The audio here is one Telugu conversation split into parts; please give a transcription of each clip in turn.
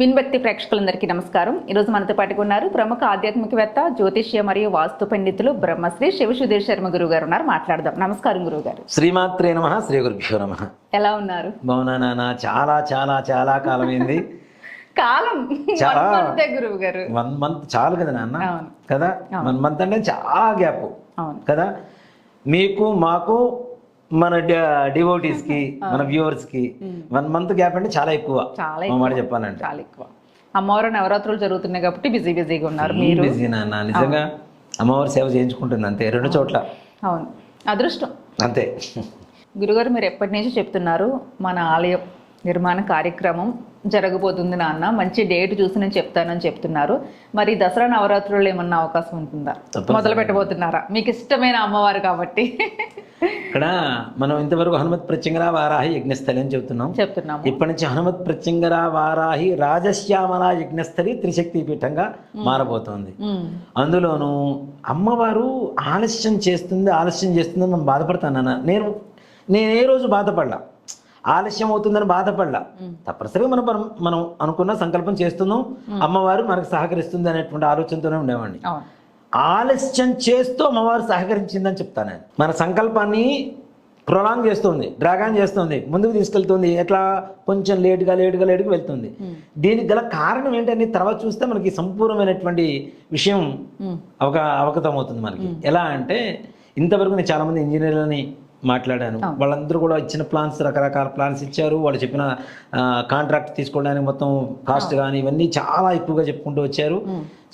విన్భక్తి ప్రేక్షకులందరికీ నమస్కారం. ఈరోజు మనతో పాటుగా ఉన్నారు ప్రముఖ ఆధ్యాత్మికవేత్త జ్యోతిష్య మరియు వాస్తు పండితులు బ్రహ్మశ్రీ శివసుధీర్ శర్మ గురువు గారు ఉన్నారు. మాట్లాడదాం. నమస్కారం గురువు గారు. శ్రీమాత్రే నమ శ్రీ గురుభ్యో నమ. ఎలా ఉన్నారు? బాగున్నా నాన్న. చాలా చాలా చాలా కాలమైంది. కాలం. చాలా. గురువు గారు. వన్ మంత్ చాలు కదా నాన్న. కదా? వన్ మంత్ అంటే చాలా గ్యాప్. అవును. కదా? మీకు మాకు మన డివోటీస్కి మన వ్యూవర్స్కి వన్ మంత్ గ్యాప్ అంటే చాలా ఎక్కువ. చాలా మాట చెప్పాలంటే. చాలా ఎక్కువ. అమ్మవారు నవరాత్రులు జరుగుతున్నాయి కాబట్టి బిజీ బిజీగా ఉన్నారు మీరు. బిజీ నాన్న. నిజంగా అమ్మవారి సేవ చేయించుకుంటుంది అంతే రెండు చోట్ల. అవును. అదృష్టం. అంతే. గురుగారు మీరు ఎప్పటి నుంచి చెప్తున్నారు మన ఆలయం నిర్మాణ కార్యక్రమం జరగబోతుంది నాన్న. మంచి డేట్ చూసి నేను చెప్తానని చెప్తున్నారు. మరి దసరా నవరాత్రుల్లో ఏమన్నా అవకాశం ఉంటుందా. మొదలు పెట్టబోతున్నారా? మీకు ఇష్టమైన అమ్మవారు కాబట్టి. ఇక్కడ మనం ఇంతవరకు హనుమత్ ప్రత్యంగర వారాహి యజ్ఞస్థలి అని చెబుతున్నాం. చెప్తున్నాము. ఇప్పటి నుంచి హనుమత్ ప్రత్యంగర వారాహి రాజశ్యామల యజ్ఞస్థలి త్రిశక్తి పీఠంగా మారబోతోంది. అందులోనూ అమ్మవారు ఆలస్యం చేస్తుంది ఆలస్యం చేస్తుందని మనం బాధపడతానన్న నేను నేను ఏ రోజు బాధపడలా? ఆలస్యం అవుతుందని బాధపడలా తప్పనిసరిగా మనం మనం- అనుకున్న సంకల్పం చేస్తున్నాం. అమ్మవారు మనకు సహకరిస్తుంది అనేటువంటి ఆలోచనతోనే ఉండేవాడిని. ఆలస్యం చేస్తూ అమ్మవారు సహకరించిందని చెప్తాను నేను. మన సంకల్పాన్ని ప్రొలాంగ్ చేస్తుంది డ్రాగాన్ చేస్తుంది ముందుకు తీసుకెళ్తుంది ఎట్లా కొంచెం లేటుగా లేటుగా లేటుగా వెళ్తుంది. దీనికి గల కారణం ఏంటని తర్వాత చూస్తే మనకి సంపూర్ణమైనటువంటి విషయం అవక అవగతమవుతుంది మనకి. ఎలా అంటే ఇంతవరకు నేను చాలామంది ఇంజనీర్లని మాట్లాడాను. వాళ్ళందరూ కూడా ఇచ్చిన ప్లాన్స్ రకరకాల ప్లాన్స్ ఇచ్చారు. వాళ్ళు చెప్పిన కాంట్రాక్ట్ తీసుకోవడానికి మొత్తం కాస్ట్ కానీ ఇవన్నీ చాలా ఎక్కువగా చెప్పుకుంటూ వచ్చారు.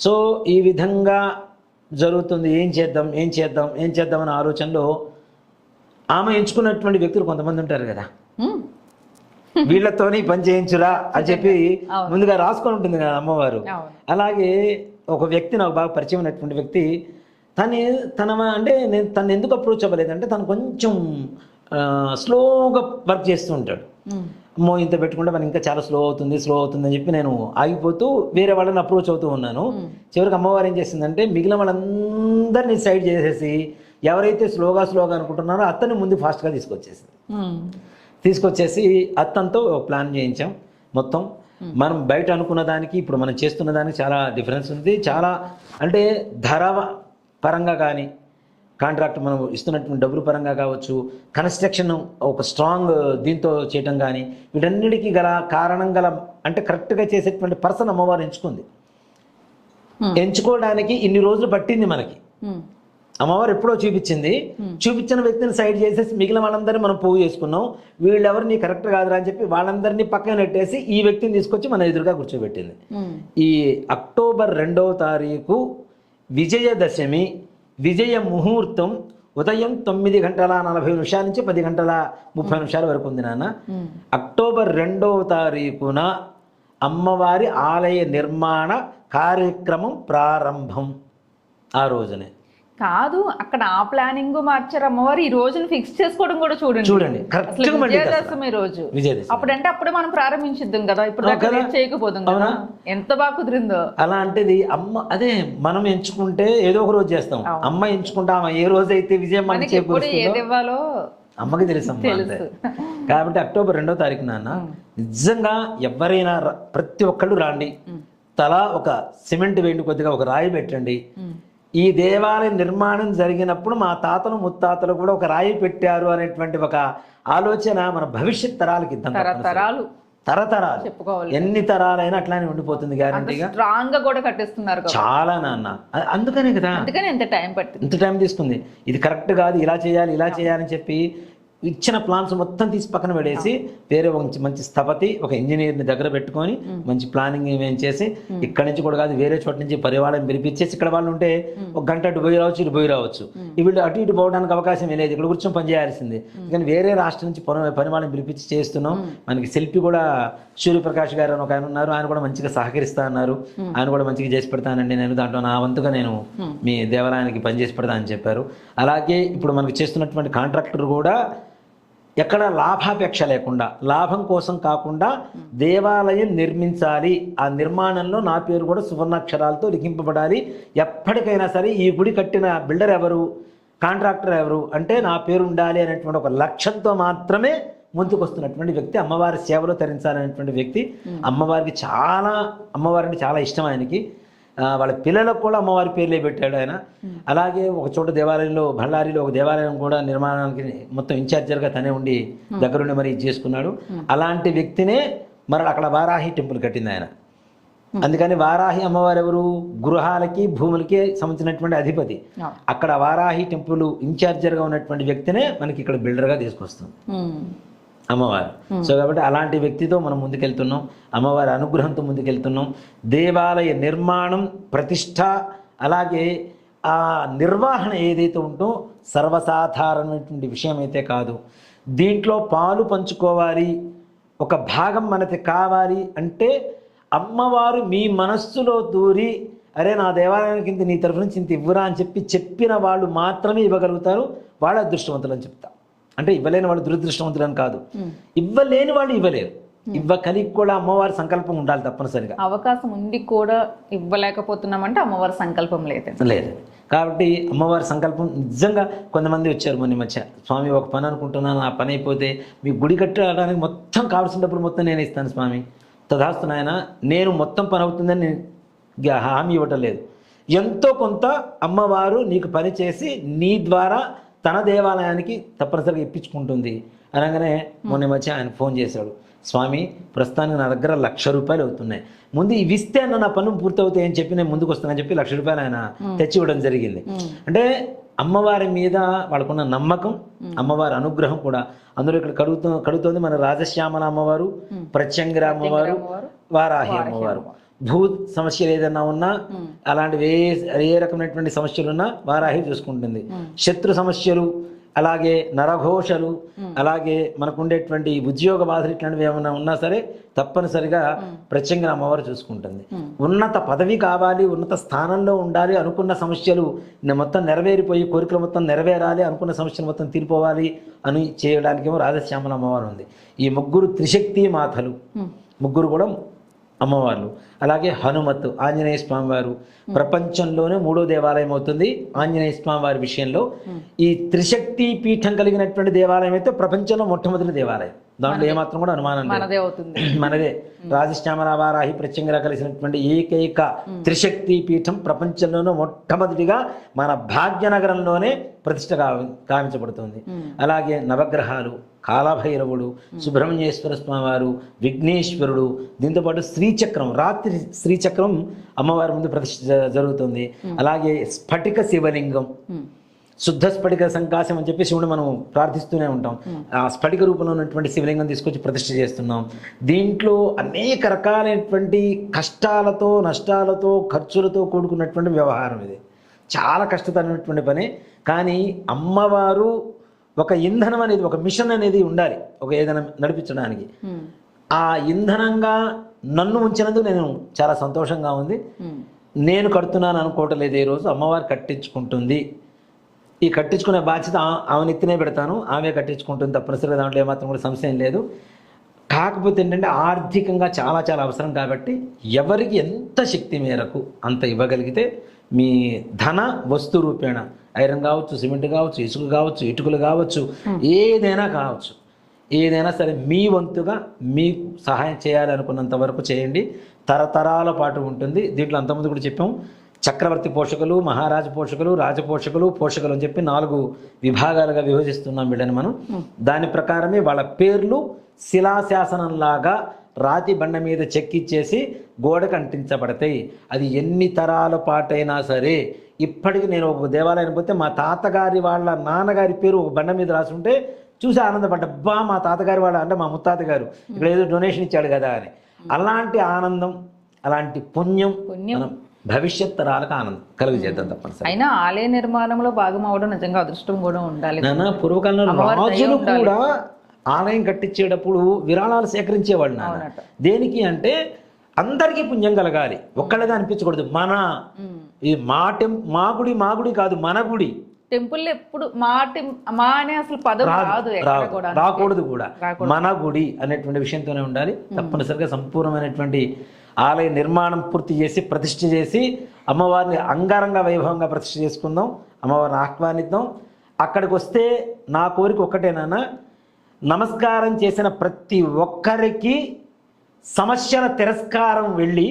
సో ఈ విధంగా జరుగుతుంది. ఏం చేద్దాం ఏం చేద్దాం ఏం చేద్దాం అనే ఆలోచనలో ఆమె ఎంచుకున్నటువంటి వ్యక్తులు కొంతమంది ఉంటారు కదా. వీళ్ళతోని పని చేయించురా అని చెప్పి ముందుగా రాసుకొని ఉంటుంది కదా అమ్మవారు. అలాగే ఒక వ్యక్తి నాకు బాగా పరిచయం అయినటువంటి వ్యక్తి తను తన అంటే నేను తను ఎందుకు అప్రోచ్ అవ్వలేదంటే తను కొంచెం స్లోగా వర్క్ చేస్తూ ఉంటాడు. అమ్మో ఇంత పెట్టుకుంటే మనం ఇంకా చాలా స్లో అవుతుంది స్లో అవుతుంది అని చెప్పి నేను ఆగిపోతూ వేరే వాళ్ళని అప్రోచ్ అవుతూ ఉన్నాను. చివరికి అమ్మవారు ఏం చేసిందంటే మిగిలిన వాళ్ళందరినీ సైడ్ చేసేసి ఎవరైతే స్లోగా స్లోగా అనుకుంటున్నారో అతన్ని ముందు ఫాస్ట్గా తీసుకొచ్చేసింది. తీసుకొచ్చేసి అత్తంతో ప్లాన్ చేయించాం మొత్తం. మనం బయట అనుకున్న దానికి ఇప్పుడు మనం చేస్తున్న దానికి చాలా డిఫరెన్స్ ఉంది. చాలా అంటే ధర పరంగా కానీ కాంట్రాక్ట్ మనం ఇస్తున్నటువంటి డబ్బుల పరంగా కావచ్చు కన్స్ట్రక్షన్ ఒక స్ట్రాంగ్ దీంతో చేయటం కానీ వీటన్నిటికీ గల కారణం గల అంటే కరెక్ట్గా చేసేటువంటి పర్సన్ అమ్మవారు ఎంచుకుంది. Hmm. ఎంచుకోవడానికి ఇన్ని రోజులు పట్టింది మనకి. ఉమ్, అమ్మవారు ఎప్పుడో చూపించింది. చూపించిన వ్యక్తిని సైడ్ చేసేసి మిగిలిన వాళ్ళందరినీ మనం పోగు చేసుకున్నాం. వీళ్ళెవరు నీ కరెక్ట్ కాదురా అని చెప్పి వాళ్ళందరినీ పక్కన నెట్టేసి ఈ వ్యక్తిని తీసుకొచ్చి మన ఎదురుగా కూర్చోబెట్టింది. ఈ అక్టోబర్ రెండవ తారీఖు విజయదశమి విజయ ముహూర్తం ఉదయం తొమ్మిది గంటల నలభై నిమిషాల నుంచి పది గంటల ముప్పై నిమిషాల వరకు ఉంది నాన్న. అక్టోబర్ రెండవ తారీఖున అమ్మవారి ఆలయ నిర్మాణ కార్యక్రమం ప్రారంభం ఆ రోజునే కాదు అక్కడ ఆ ప్లానింగ్ మార్చారు అమ్మవారు. ఈ రోజును ఫిక్స్ చేసుకోవడం కూడా చూడండి. చూడండి. విజయదశమి రోజు. అప్పుడంటే అప్పుడే మనం ప్రారంభించిద్దాం కదా. ఇప్పుడు చేయకపోదాం కదా. ఎంత బాగా కుదిరిందో. అలాంటిది అమ్మ అదే మనం ఎంచుకుంటే ఏదో ఒక రోజు చేస్తాం. అమ్మ ఎంచుకుంటే ఏ రోజు అయితే విజయం మనకి ఎప్పుడు ఏది ఇవ్వాలో అమ్మకి తెలుసు కాబట్టి అక్టోబర్ రెండో తారీఖు నాన్న నిజంగా ఎవరైనా ప్రతి ఒక్కళ్ళు రాండి. తలా ఒక సిమెంట్ వేయండి కొద్దిగా ఒక రాయి పెట్టండి. ఈ దేవాలయ నిర్మాణం జరిగినప్పుడు మా తాతలు ముత్తాతలు కూడా ఒక రాయి పెట్టారు అనేటువంటి ఒక ఆలోచన మన భవిష్యత్ తరాలకి ఇద్దాం తప్పనిసరి. తరాలు తరతరాలు. చెప్పుకోవాలి. ఎన్ని తరాలైనా అట్లానే ఉండిపోతుంది గ్యారంటీగా స్ట్రాంగ్గా కూడా కట్టిస్తున్నారు కదా. చాలా నాన్న. అందుకనే కదా. అందుకని ఎంత టైం పట్టింది. ఇంత టైం తీసుకుంది. ఇది కరెక్ట్ కాదు ఇలా చేయాలి ఇలా చేయాలని చెప్పి ఇచ్చిన ప్లాన్స్ మొత్తం తీసి పక్కన పెడేసి వేరే ఒక మంచి- స్థపతి ఒక ఇంజనీర్ని దగ్గర పెట్టుకొని మంచి ప్లానింగ్ ఏమేం చేసి ఇక్కడి నుంచి కూడా కాదు వేరే చోట నుంచి పరివాళ్ళని పిలిపించేసి ఇక్కడ వాళ్ళు ఉంటే ఒక గంట అటు పోయి రావచ్చు ఇటు పోయి రావచ్చు. వీళ్ళు అటు ఇటు పోవడానికి అవకాశం లేదు. ఇక్కడ కూర్చొని పని చేయాల్సింది. కానీ వేరే రాష్ట్రం నుంచి పని పని వాళ్ళని పిలిపించి చేస్తున్నాం. మనకి శిల్పి కూడా సూర్యప్రకాష్ గారు ఒక ఆయన ఉన్నారు. ఆయన కూడా మంచిగా సహకరిస్తా అన్నారు. ఆయన కూడా మంచిగా చేసి పెడతానండి. నేను దాంట్లో నా వంతుగా నేను మీ దేవాలయానికి పని చేసి పెడతా అని చెప్పారు. అలాగే ఇప్పుడు మనకి చేస్తున్నటువంటి కాంట్రాక్టర్ కూడా ఎక్కడ లాభాపేక్ష లేకుండా లాభం కోసం కాకుండా దేవాలయం నిర్మించాలి. ఆ నిర్మాణంలో నా పేరు కూడా సువర్ణాక్షరాలతో లిఖింపబడాలి. ఎప్పటికైనా సరే ఈ గుడి కట్టిన బిల్డర్ ఎవరు? కాంట్రాక్టర్ ఎవరు? అంటే నా పేరు ఉండాలి అనేటువంటి ఒక లక్ష్యంతో మాత్రమే ముందుకు వస్తున్నటువంటి వ్యక్తి అమ్మవారి సేవలో తరించాలనేటువంటి వ్యక్తి. అమ్మవారికి చాలా అమ్మవారికి చాలా ఇష్టం ఆయనకి. వాళ్ళ పిల్లలకు కూడా అమ్మవారి పేర్లే పెట్టాడు ఆయన. అలాగే ఒక చోట దేవాలయంలో బళ్ళారిలో ఒక దేవాలయం కూడా నిర్మాణానికి మొత్తం ఇన్ఛార్జర్గా తనే ఉండి దగ్గరుండి మరి చేసుకున్నాడు. అలాంటి వ్యక్తినే మరి అక్కడ వారాహి టెంపుల్ కట్టింది ఆయన. అందుకని వారాహి అమ్మవారు ఎవరు? గృహాలకి భూములకి సంబంధించినటువంటి అధిపతి. అక్కడ వారాహి టెంపుల్ ఇన్ఛార్జర్గా ఉన్నటువంటి వ్యక్తినే మనకి ఇక్కడ బిల్డర్గా తీసుకొస్తుంది. అమ్మవారు. సో కాబట్టి అలాంటి వ్యక్తితో మనం ముందుకెళ్తున్నాం. అమ్మవారి అనుగ్రహంతో ముందుకెళ్తున్నాం. దేవాలయ నిర్మాణం ప్రతిష్ట అలాగే ఆ నిర్వహణ ఏదైతే ఉందో సర్వసాధారణమైనటువంటి విషయం అయితే కాదు. దీంట్లో పాలు పంచుకోవాలి. ఒక భాగం మనకి కావాలి అంటే అమ్మవారు మీ మనస్సులో దూరి అరే నా దేవాలయానికి ఇంత నీ తరఫు నుంచి ఇంత ఇవ్వరా అని చెప్పి చెప్పిన వాళ్ళు మాత్రమే ఇవ్వగలుగుతారు. వాళ్ళ అదృష్టవంతులు అని చెప్తా. అంటే ఇవ్వలేని వాళ్ళు దురదృష్టవంతులు అని కాదు ఇవ్వలేని వాళ్ళు ఇవ్వలేరు. ఇవ్వకలిగి కూడా అమ్మవారి సంకల్పం ఉండాలి తప్పనిసరిగా. అవకాశం ఉండి కూడా ఇవ్వలేకపోతున్నామంటే అమ్మవారి సంకల్పం లేదు లేదు. కాబట్టి అమ్మవారి సంకల్పం నిజంగా కొంతమంది వచ్చారు మొన్న మధ్య. స్వామి ఒక పని అనుకుంటున్నాను ఆ పని అయిపోతే మీ గుడి కట్టడానికి మొత్తం కావాల్సినప్పుడు మొత్తం నేను ఇస్తాను స్వామి. తదాస్తు నాయన నేను మొత్తం పని అవుతుందని హామీ ఇవ్వటం లేదు. ఎంతో కొంత అమ్మవారు నీకు పని చేసి నీ ద్వారా తన దేవాలయానికి తప్పనిసరిగా ఇప్పించుకుంటుంది. అనగానే మొన్న మధ్య ఆయన ఫోన్ చేశాడు. స్వామి ప్రస్తుతానికి నా దగ్గర లక్ష రూపాయలు అవుతున్నాయి. ముందు ఇవి ఇస్తే అన్న నా పనులు పూర్తవుతాయి అని చెప్పి నేను ముందుకు వస్తానని చెప్పి లక్ష రూపాయలు ఆయన తెచ్చి ఇవ్వడం జరిగింది. అంటే అమ్మవారి మీద వాళ్ళకున్న నమ్మకం అమ్మవారి అనుగ్రహం కూడా. అందులో ఇక్కడ కడుగుతూ కడుగుతోంది మన రాజశ్యామల అమ్మవారు ప్రత్యంగిర అమ్మవారు. వారాహి అమ్మవారు. భూ సమస్యలు ఏదైనా ఉన్నా అలాంటివి ఏ ఏ రకమైనటువంటి సమస్యలు ఉన్నా వారాహి చూసుకుంటుంది. శత్రు సమస్యలు అలాగే నరఘోషలు అలాగే మనకు ఉండేటువంటి ఉద్యోగ బాధలు ఇట్లాంటివి ఏమైనా ఉన్నా సరే తప్పనిసరిగా ప్రత్యంగా అమ్మవారు చూసుకుంటుంది. ఉన్నత పదవి కావాలి ఉన్నత స్థానంలో ఉండాలి అనుకున్న సమస్యలు మొత్తం నెరవేరిపోయి కోరికలు మొత్తం నెరవేరాలి అనుకున్న సమస్యలు మొత్తం తీరిపోవాలి అని చేయడానికేమో రాజశ్యామల అమ్మవారు ఉంది. ఈ ముగ్గురు త్రిశక్తి మాతలు. ముగ్గురు కూడా అమ్మవార్లు. అలాగే హనుమత్ ఆంజనేయ స్వామి వారు ప్రపంచంలోనే మూడో దేవాలయం అవుతుంది ఆంజనేయ స్వామి వారి విషయంలో ఈ త్రిశక్తి పీఠం కలిగినటువంటి దేవాలయం అయితే ప్రపంచంలో మొట్టమొదటి దేవాలయం. దాంట్లో ఏమాత్రం కూడా అనుమానం మనదే అవుతుంది. మనదే. రాజశ్యామల వారాహి ప్రత్యంగా కలిసినటువంటి ఏకైక త్రిశక్తి పీఠం ప్రపంచంలోనే మొట్టమొదటిగా మన భాగ్యనగరంలోనే ప్రతిష్ట గావించబడుతుంది అలాగే నవగ్రహాలు కాలభైరవుడు సుబ్రహ్మణ్యేశ్వర స్వామి వారు విఘ్నేశ్వరుడు దీంతోపాటు శ్రీచక్రం రాత్రి శ్రీచక్రం అమ్మవారి ముందు ప్రతిష్ఠ జ- జరుగుతుంది అలాగే స్ఫటిక శివలింగం. శుద్ధ స్ఫటిక సంకాశం అని చెప్పి శివుని మనం ప్రార్థిస్తూనే ఉంటాం. ఆ స్ఫటిక రూపంలో ఉన్నటువంటి శివలింగం తీసుకొచ్చి ప్రతిష్ఠ చేస్తున్నాం. దీంట్లో అనేక రకాలైనటువంటి కష్టాలతో నష్టాలతో ఖర్చులతో కూడుకున్నటువంటి వ్యవహారం ఇది. చాలా కష్టతరమైనటువంటి పని. కానీ అమ్మవారు ఒక ఇంధనం అనేది ఒక మిషన్ అనేది ఉండాలి. ఒక ఏదైనా నడిపించడానికి. ఆ ఇంధనంగా నన్ను ఉంచినందుకు నేను చాలా సంతోషంగా ఉంది. నేను కడుతున్నాను అనుకోవటం లేదు. ఈ రోజు అమ్మవారు కట్టించుకుంటుంది. ఈ కట్టించుకునే బాధ్యత ఆమె నెత్తినే పెడతాను. ఆమె కట్టించుకుంటుంది తప్పనిసరిగా దాంట్లో ఏమాత్రం కూడా సంశయం లేదు. కాకపోతే ఏంటంటే ఆర్థికంగా చాలా చాలా అవసరం కాబట్టి ఎవరికి ఎంత శక్తి మేరకు అంత ఇవ్వగలిగితే మీ ధన వస్తు రూపేణ ఐరన్ కావచ్చు సిమెంట్ కావచ్చు ఇసుక కావచ్చు ఇటుకలు కావచ్చు ఏదైనా కావచ్చు ఏదైనా సరే మీ వంతుగా మీకు సహాయం చేయాలనుకున్నంత వరకు చేయండి. తరతరాల పాటు ఉంటుంది. దీంట్లో అంతకుముందు కూడా చెప్పాం చక్రవర్తి పోషకులు మహారాజ పోషకులు రాజ పోషకులు పోషకులు అని చెప్పి నాలుగు విభాగాలుగా విభజిస్తున్నాం వీళ్ళని మనం. దాని ప్రకారమే వాళ్ళ పేర్లు శిలాశాసనంలాగా రాతి బండ మీద చెక్కిచ్చేసి గోడకు అంటించబడతాయి. అది ఎన్ని తరాల పాటైనా సరే ఇప్పటికి నేను ఒక దేవాలయానికి పోతే మా తాతగారి వాళ్ళ నాన్నగారి పేరు ఒక బండ మీద రాసి ఉంటే చూసి ఆనందపడ్డా బా మా తాతగారి వాళ్ళ అంటే మా ముత్తాత గారు ఇక్కడ ఏదో డొనేషన్ ఇచ్చాడు కదా అని. అలాంటి ఆనందం అలాంటి పుణ్యం పుణ్యం. భవిష్యత్ తరాలకు ఆనందం కలుగజేద్దాం తప్పనిసరి అయినా ఆలయ నిర్మాణంలో భాగం అవడం నిజంగా అదృష్టం కూడా ఉండాలి నాన్న పూర్వకాలంలో రాజులు. కూడా ఆలయం కట్టించేటప్పుడు విరాళాలు సేకరించేవాళ్ళు నాన్న. దేనికి అంటే అందరికీ పుణ్యం కలగాలి. ఒక్కళ్ళగా అనిపించకూడదు. మన. ఈ మా టెం మా గుడి మా గుడి కాదు మన గుడి. టెంపుల్ ఎప్పుడు మా మా అనే అసలు పదం రాదు రాకూడదు కూడా. మన గుడి అనేటువంటి విషయంతోనే ఉండాలి. తప్పనిసరిగా సంపూర్ణమైనటువంటి ఆలయ నిర్మాణం పూర్తి చేసి ప్రతిష్ఠ చేసి అమ్మవారిని అంగరంగ వైభవంగా ప్రతిష్ఠ చేసుకుందాం అమ్మవారిని ఆహ్వానిద్దాం. అక్కడికి వస్తే నా కోరిక ఒక్కటేనా నమస్కారం చేసిన ప్రతి ఒక్కరికి సమస్యల తిరస్కారం వెళ్ళి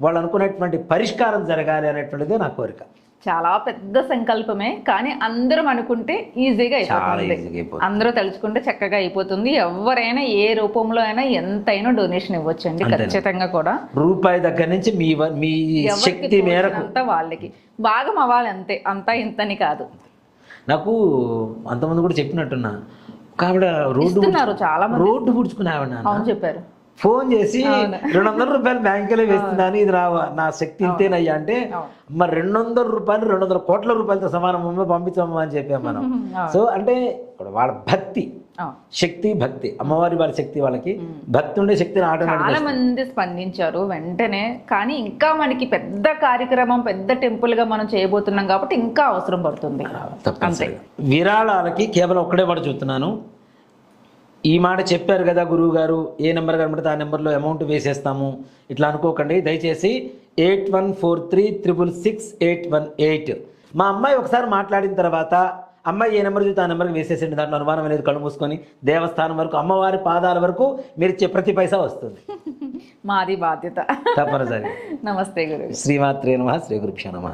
వాళ్ళు అనుకునేటువంటి పరిష్కారం జరగాలి అనేటువంటిదే నా కోరిక. చాలా పెద్ద సంకల్పమే కానీ అందరం అనుకుంటే ఈజీగా అయిపోతుంది. అందరూ తలుచుకుంటే చక్కగా అయిపోతుంది. ఎవరైనా ఏ రూపంలో అయినా ఎంతైనా డొనేషన్ ఇవ్వచ్చండి? ఖచ్చితంగా కూడా. రూపాయి దగ్గర నుంచి మీ మీ శక్తి మేరకు. వాళ్ళకి. భాగం అవ్వాలి అంతే అంతా ఇంతని కాదు. నాకు అంతమంది కూడా చెప్పినట్టున్నా. ఒక ఆవిడ రోడ్డు చాలా రోడ్డు పుడుచుకునే ఆవిడ నాన్న. అవును చెప్పారు. ఫోన్ చేసి. రెండు వందల రూపాయలు బ్యాంకులో వేస్తున్నాను ఇది నా నా శక్తి ఇంతేనయ్యా అంటే. మరి రెండు వందల రూపాయలు రెండు వందల కోట్ల రూపాయలతో సమానం పంపించమ్మా అని చెప్పాం మనం. సో అంటే ఇప్పుడు వాళ్ళ భక్తి. శక్తి భక్తి అమ్మవారి వాళ్ళ శక్తి వాళ్ళకి భక్తి ఉండే శక్తిని ఆటోమేటిక్ చాలా మంది స్పందించారు వెంటనే కానీ ఇంకా మనకి పెద్ద కార్యక్రమం పెద్ద టెంపుల్గా మనం చేయబోతున్నాం కాబట్టి ఇంకా అవసరం పడుతుంది. విరాళాలకి కేవలం ఒక్కడే మాట చెప్తున్నాను. ఈ మాట చెప్పారు కదా గురువు గారు ఏ నెంబర్ కనబడితే ఆ నెంబర్లో అమౌంట్ వేసేస్తాము. ఇట్లా అనుకోకండి దయచేసి eight one four three triple six eight one eight. మా అమ్మాయి ఒకసారి మాట్లాడిన తర్వాత అమ్మాయి ఏ నెంబర్ చూస్తే ఆ నెంబర్కి వేసేసండి దాంట్లో అనుమానం అనేది కళ్ళు మూసుకొని దేవస్థానం వరకు అమ్మవారి పాదాల వరకు మీరు ఇచ్చే ప్రతి పైసా వస్తుంది. మాది బాధ్యత. తప్పనిసరిగా నమస్తే గురు శ్రీమాత్రే నమ శ్రీ గురుభ్యో నమ.